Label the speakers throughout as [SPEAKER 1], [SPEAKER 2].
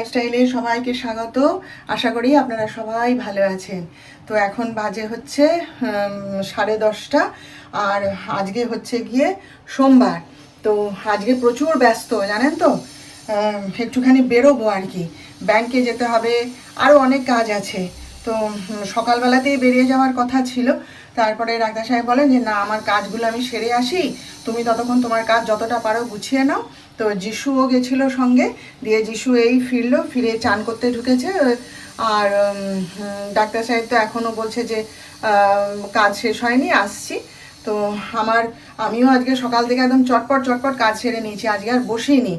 [SPEAKER 1] লাইফস্টাইলে সবাইকে স্বাগত। আশা করি আপনারা সবাই ভালো আছেন। তো এখন বাজে হচ্ছে সাড়ে দশটা, আর আজকে হচ্ছে গিয়ে সোমবার। তো আজকে প্রচুর ব্যস্ত, জানেন তো? একটুখানি বেরোবো আর কি। ব্যাংকে যেতে হবে আরও অনেক কাজ আছে। তো সকালবেলাতেই বেরিয়ে যাওয়ার কথা ছিল। তারপরে ডাক্তার সাহেব বলেন যে, না, আমার কাজগুলো আমি সেরে আসি। তুমি ততক্ষণ তোমার কাজ যতটা পারো গুছিয়ে নাও। তো যিশুও গেছিল সঙ্গে, দিয়ে যিশু এই ফিরলো, ফিরে চান করতে ঢুকেছে। আর ডাক্তার সাহেব তো এখনও বলছে যে কাজ শেষ হয়নি, আসছি। তো আমার, আমিও আজকে সকাল থেকে একদম চটপট চটপট কাজ সেরে নিয়েছি। আজকে আর বসিনি।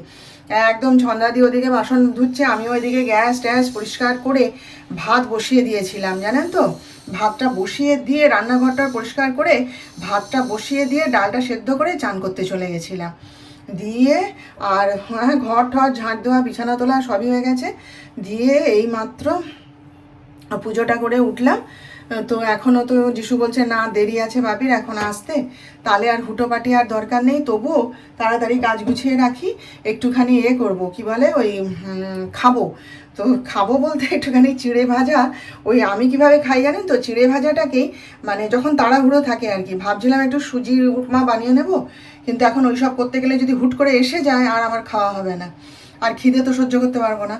[SPEAKER 1] একদম ছন্দাদি ওদিকে বাসন ধুচ্ছে, আমি ওইদিকে গ্যাস ট্যাস পরিষ্কার করে ভাত বসিয়ে দিয়েছিলাম, জানেন তো? ভাতটা বসিয়ে দিয়ে, রান্নাঘরটা পরিষ্কার করে ভাতটা বসিয়ে দিয়ে ডালটা সেদ্ধ করে চান করতে চলে গেছিলাম। দিয়ে আর হ্যাঁ ঘর ঠর ঝাঁট দেওয়া, বিছানা তোলা সবই হয়ে গেছে। দিয়ে এই মাত্র পুজোটা করে উঠলাম। তো এখনও তো যিশু বলছে, না, দেরি আছে বাপির, এখন আসতে। তাহলে আর হুটোপাটি আর দরকার নেই। তবুও তাড়াতাড়ি কাজ গুছিয়ে রাখি, একটুখানি এ করব। কি বলে? ওই খাব। তো খাব বলতে একটুখানি চিড়ে ভাজা। ওই আমি কীভাবে খাই জানেন তো? চিড়ে ভাজাটাকেই মানে যখন তাড়াহুড়ো থাকে আর কি। ভাবছিলাম একটু সুজি, উপমা বানিয়ে নেব, কিন্তু এখন ওই সব করতে গেলে যদি হুট করে এসে যায়, আর আমার খাওয়া হবে না। আর খিদে তো সহ্য করতে পারব না।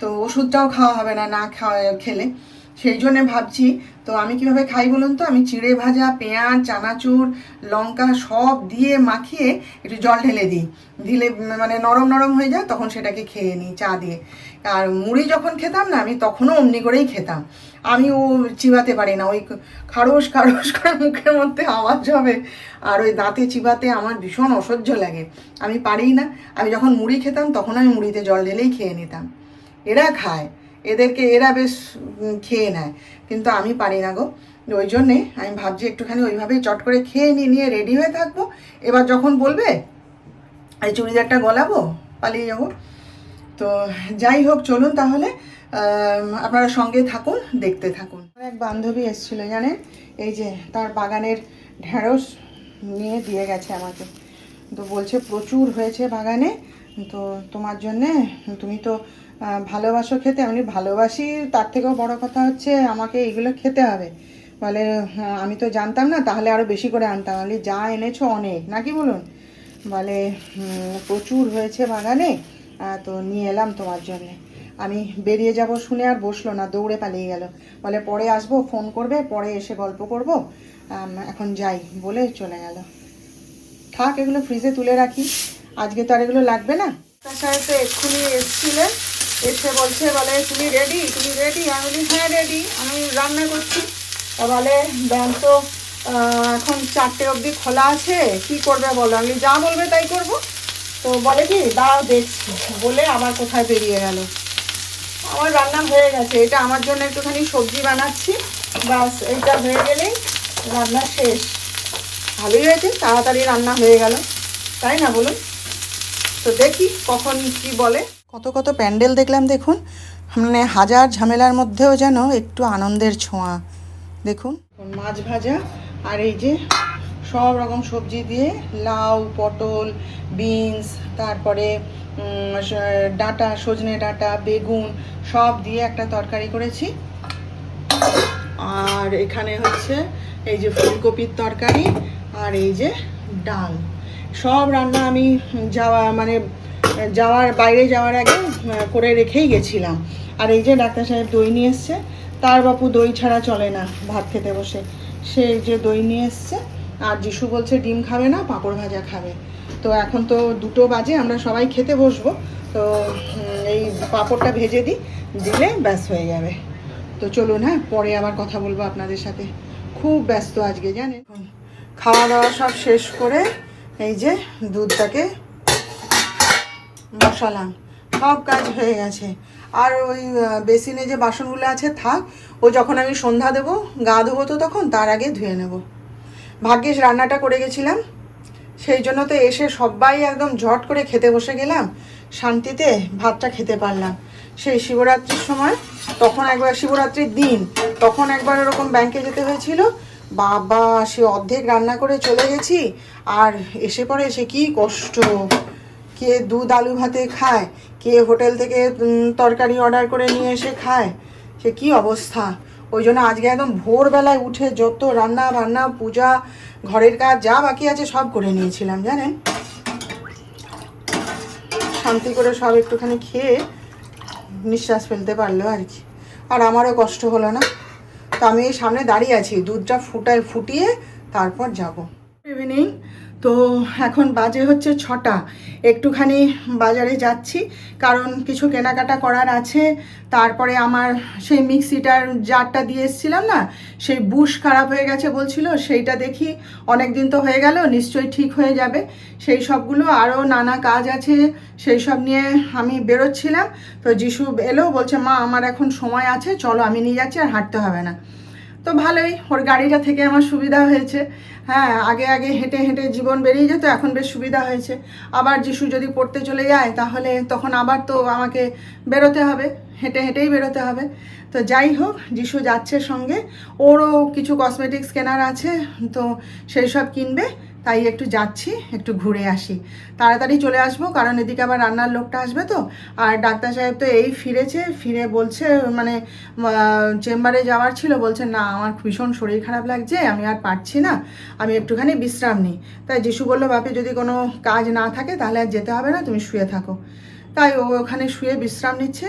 [SPEAKER 1] তো ওষুধটাও খাওয়া হবে না না খাওয়া খেলে। সেই জন্যে ভাবছি, তো আমি কীভাবে খাই বলুন তো? আমি চিড়ে ভাজা, পেঁয়াজ, চানাচুর, লঙ্কা সব দিয়ে মাখিয়ে একটু জল ঢেলে দিই। দিলে মানে নরম নরম হয়ে যায়, তখন সেটাকে খেয়ে নিই চা দিয়ে। আর মুড়ি যখন খেতাম না, আমি তখনও অমনি করেই খেতাম। আমি ও চিবাতে পারি না, ওই খারস খারস করে মুখের মধ্যে আওয়াজ হবে, আর ওই দাঁতে চিবাতে আমার ভীষণ অসহ্য লাগে। আমি পারি না, আমি যখন মুড়ি খেতাম, তখন আমি মুড়িতে জল ঢেলেই খেয়ে নিতাম। এরা খায়। এদেরকে এরা বেশ খেয়ে নেয়। কিন্তু আমি পারি না গো। ওই জন্যে আমি ভাবছি একটুখানি ওইভাবেই চট করে খেয়ে নিয়ে নিয়ে রেডি হয়ে থাকব। এবার যখন বলবে, এই চুড়িদারটা গলাবো পালিয়ে যাব? তো যাই হোক, চলুন তাহলে আপনারা সঙ্গে থাকুন, দেখতে থাকুন। এক বান্ধবী এসেছিল, জানেন? এই যে তার বাগানের ঢেঁড়স নিয়ে দিয়ে গেছে আমাকে। তো বলছে, প্রচুর হয়েছে বাগানে, তো তোমার জন্যে, তুমি তো ভালোবাসো খেতে আমি ভালোবাসি তার থেকেও বড় কথা হচ্ছে আমাকে এগুলো খেতে হবে। বলে "হ্যাঁ, আমি তো জানতাম না তাহলে আরও বেশি করে আনতাম। বলি, যা এনেছো অনেক নাকি বলুন? বলে প্রচুর হয়েছে বাগানে তো নিয়ে এলাম তোমার জন্যে। আমি বেরিয়ে যাব শুনে আর বসল না দৌড়ে পালিয়ে গেল। বলে পরে আসব ফোন করবে পরে এসে গল্প করব এখন যাই। বলে চলে গেল। থাক এগুলো ফ্রিজে তুলে রাখি। আজকে তো আর এগুলো লাগবে না। সাথে তো এক্ষুনি এসছিলেন। এসে বলছে, বলে, তুমি রেডি তুমি রেডি আমি বলি হ্যাঁ রেডি আমি রান্না করছি। তা বলে ব্যাংক তো এখন চারটে অবধি খোলা আছে, কি করবে বলো? আমি যা বলবে তাই করব। তো বলে কি, দাঁড়াও, দেখছি। বলে আবার কোথায় বেরিয়ে গেল। আমার রান্না হয়ে গেছে। এটা আমার জন্য একটুখানি সবজি বানাচ্ছি। বাস এইটা হয়ে গেলেই রান্না শেষ। ভালোই হয়েছে, তাড়াতাড়ি রান্না হয়ে গেল। তাই না বলুন? তো দেখি কখন কি বলে। কত কত প্যান্ডেল দেখলাম, দেখুন। মানে হাজার ঝামেলার মধ্যেও যেন একটু আনন্দের ছোঁয়া। দেখুন। মাছ ভাজা আর এই যে সব রকম সবজি দিয়ে লাউ, পটল, বিনস, তারপরে ডাঁটা, সজনে ডাঁটা, বেগুন সব দিয়ে একটা তরকারি করেছি। আর এখানে হচ্ছে এই যে ফুলকপির তরকারি আর এই যে ডাল। সব রান্না আমি যাওয়া মানে যাওয়ার, বাইরে যাওয়ার আগে করে রেখেই গেছিলাম। আর এই যে ডাক্তার সাহেব দই নিয়ে এসছে, তার বাপু দই ছাড়া চলে না ভাত খেতে বসে। সে যে দই নিয়ে এসছে, আর যিশু বলছে, ডিম খাবে না, পাঁপড় ভাজা খাবে। তো এখন তো দুটো বাজে, আমরা সবাই খেতে বসবো। তো এই পাঁপড়টা ভেজে দিই, দিলে ব্যাস হয়ে যাবে। তো চলুন হ্যাঁ পরে আবার কথা বলব আপনাদের সাথে। খুব ব্যস্ত আজকে, জানেন? খাওয়া দাওয়া সব শেষ করে, এই যে দুধটাকে বসালাম সব কাজ হয়ে গেছে। আর ওই বেসিনে যে বাসনগুলো আছে, থাক, ও যখন আমি সন্ধ্যা দেবো, গা ধোবো তো তখন, তার আগে ধুয়ে নেব। ভাগ্যিস রান্নাটা করে গেছিলাম। সেই জন্য তো এসে সবাই একদম ঝট করে খেতে বসে গেলাম। শান্তিতে ভাতটা খেতে পারলাম। সেই শিবরাত্রির সময়, তখন একবার শিবরাত্রির দিন, তখন একবার ওরকম ব্যাংকে যেতে হয়েছিল। বাবা, সে অর্ধেক রান্না করে চলে গেছি। আর এসে পরে সে কি কষ্ট। কে দুধ আলু ভাতে খায়, কে হোটেল থেকে তরকারি অর্ডার করে নিয়ে এসে খায়, সে কি অবস্থা? ওই জন্য আজকে একদম ভোরবেলায় উঠে যত রান্না বান্না, পূজা, ঘরের কাজ, যা বাকি আছে সব করে নিয়েছিলাম, জানেন? শান্তি করে সব একটুখানি খেয়ে নিঃশ্বাস ফেলতে পারল আর কি। আর আমারও কষ্ট হলো না। তো আমি সামনে দাঁড়িয়ে আছি, দুধটা ফুটায়, ফুটিয়ে তারপর যাব। ইভিনিং তো এখন বাজে হচ্ছে ছটা। একটুখানি বাজারে যাচ্ছি, কারণ কিছু কেনাকাটা করার আছে। তারপরে আমার সেই মিক্সিটার জারটা দিয়ে এসেছিলাম না, সেই বুশ খারাপ হয়ে গেছে বলছিল, সেইটা দেখি অনেক দিন তো হয়ে গেল, নিশ্চয়ই ঠিক হয়ে যাবে। সেই সবগুলো আরও নানা কাজ আছে, সেই সব নিয়ে আমি বেরোচ্ছিলাম। তো যিশু এলো, বলছে, মা, আমার এখন সময় আছে, চলো আমি নিয়ে যাচ্ছি, আর হাঁটতে হবে না। তো ভালোই, ওর গাড়িটা থেকে আমার সুবিধা হয়েছে। হ্যাঁ আগে আগে হেঁটে হেঁটে জীবন বেরিয়ে যেত, এখন বেশ সুবিধা হয়েছে। আবার যিশু যদি পড়তে চলে যায়, তাহলে তখন আবার তো আমাকে বেরোতে হবে, হেঁটে হেঁটেই বেরোতে হবে। তো যাই হোক, যিশু যাচ্ছে সঙ্গে, ওরও কিছু কসমেটিক্স কেনার আছে, তো সেই সব কিনবে। তাই একটু যাচ্ছি, একটু ঘুরে আসি। তাড়াতাড়ি চলে আসব, কারণ এদিকে আবার রান্নার লোকটা আসবে তো। আর ডাক্তার সাহেব তো এই ফিরেছে, ফিরে বলছে মানে চেম্বারে যাওয়ার ছিল, বলছে, না, আমার ভীষণ শরীর খারাপ লাগছে, আমি আর পারছি না, আমি একটুখানি বিশ্রাম নিই। তাই যিশু বলল, বাপি, যদি কোনো কাজ না থাকে, তাহলে আর যেতে হবে না, তুমি শুয়ে থাকো। তাই ও ওখানে শুয়ে বিশ্রাম নিচ্ছে,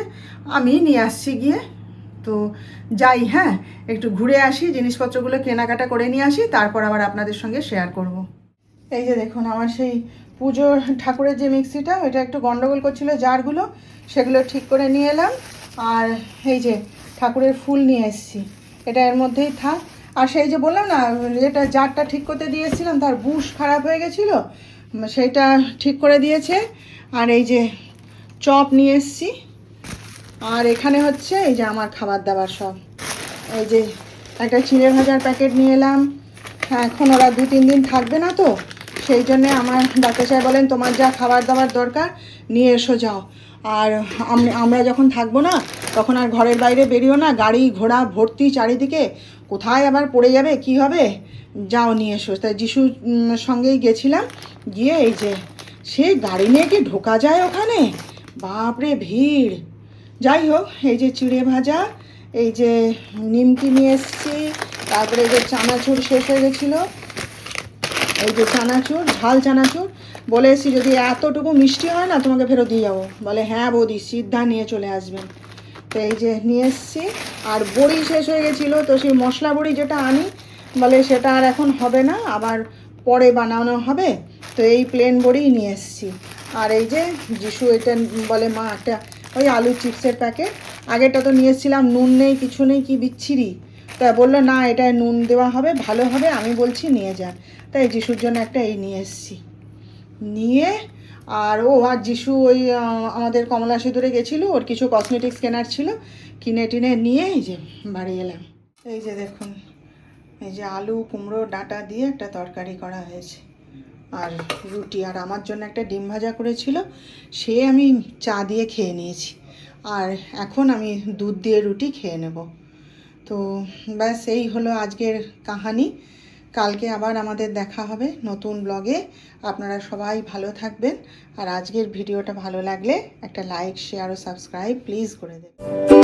[SPEAKER 1] আমি নিয়ে আসছি গিয়ে। তো যাই হ্যাঁ একটু ঘুরে আসি, জিনিসপত্রগুলো কেনাকাটা করে নিয়ে আসি, তারপর আবার আপনাদের সঙ্গে শেয়ার করব। এই যে দেখুন, আমার সেই পুজোর ঠাকুরের যে মিক্সিটা ওইটা একটু গন্ডগোল করছিল জারগুলো, সেগুলো ঠিক করে নিয়ে এলাম। আর এই যে ঠাকুরের ফুল নিয়ে এসেছি, এটা এর মধ্যেই থাক। আর সেই যে বললাম না, যেটা জারটা ঠিক করতে দিয়েছিলাম, তার বুশ খারাপ হয়ে গেছিল সেইটা ঠিক করে দিয়েছে। আর এই যে চপ নিয়ে এসেছি। আর এখানে হচ্ছে এই যে আমার খাবার দাবার সব। এই যে একটা চিড়ে ভাজার প্যাকেট নিয়ে এলাম। হ্যাঁ এখন ওরা দু তিন দিন থাকবে না তো। সেই জন্যে আমার ডাক্তার সাহেব বলেন, তোমার যা খাবার দাবার দরকার, নিয়ে এসো যাও। আর আমরা যখন থাকব না, তখন আর ঘরের বাইরে বেরিও না, গাড়ি, ঘোড়া, ভর্তি চারিদিকে কোথায় আবার পড়ে যাবে, কি হবে? যাও, নিয়ে এসো। তাই যিশুর সঙ্গেই গেছিলাম, গিয়ে এই যে, সে গাড়ি নিয়ে কি ঢোকা যায় ওখানে? বাপরে ভিড়! যাই হোক, এই যে চিড়ে ভাজা, এই যে নিমকি নিয়ে এসেছি, তারপরে যে চানাচুর শেষ হয়ে গেছিল এই যে চানাচুর, ঝাল চানাচুর, বলে এসেছি যদি এতটুকু মিষ্টি হয় না, তোমাকে ফেরত দিয়ে যাব। বলে হ্যাঁ বৌদি, সিদ্ধা নিয়ে চলে আসবেন। তো এই যে নিয়ে এসেছি, আর বড়ি শেষ হয়ে গেছিল, তো সেই মশলা বড়ি যেটা আনি, বলে সেটা আর এখন হবে না, আবার পরে বানানো হবে। তো এই প্লেন বড়িই নিয়ে এসেছি। আর এই যে যিশু এটা বলে, মা, একটা ওই আলু চিপসের প্যাকেট আগেরটা তো নিয়ে এসেছিলাম, নুন নেই, কিছু নেই, কি বিচ্ছিরি। তা বলল, না, এটা নুন দেওয়া হবে, ভালো হবে, আমি বলছি নিয়ে যান। তাই যিশুর জন্য একটা এই নিয়ে এসেছি। নিয়ে, আর ও, আর যিশু ওই আমাদের কমলা সিঁদুরে গেছিল, ওর কিছু কসমেটিক্স কেনার ছিল, কিনে টিনে নিয়ে এই যে বাড়ি এলাম। এই যে দেখুন, এই যে আলু, কুমড়ো, ডাঁটা দিয়ে একটা তরকারি করা হয়েছে। আর রুটি, আর আমার জন্য একটা ডিম ভাজা করেছিল, সে আমি চা দিয়ে খেয়ে নিয়েছি। আর এখন আমি দুধ দিয়ে রুটি খেয়ে নেব। তো ব্যাস, এই হলো আজকের কাহানি। কালকে আবার আমাদের দেখা হবে নতুন ব্লগে আপনারা সবাই ভালো থাকবেন। আর আজকের ভিডিওটা ভালো লাগলে একটা লাইক শেয়ার ও সাবস্ক্রাইব প্লিজ করে দেবেন।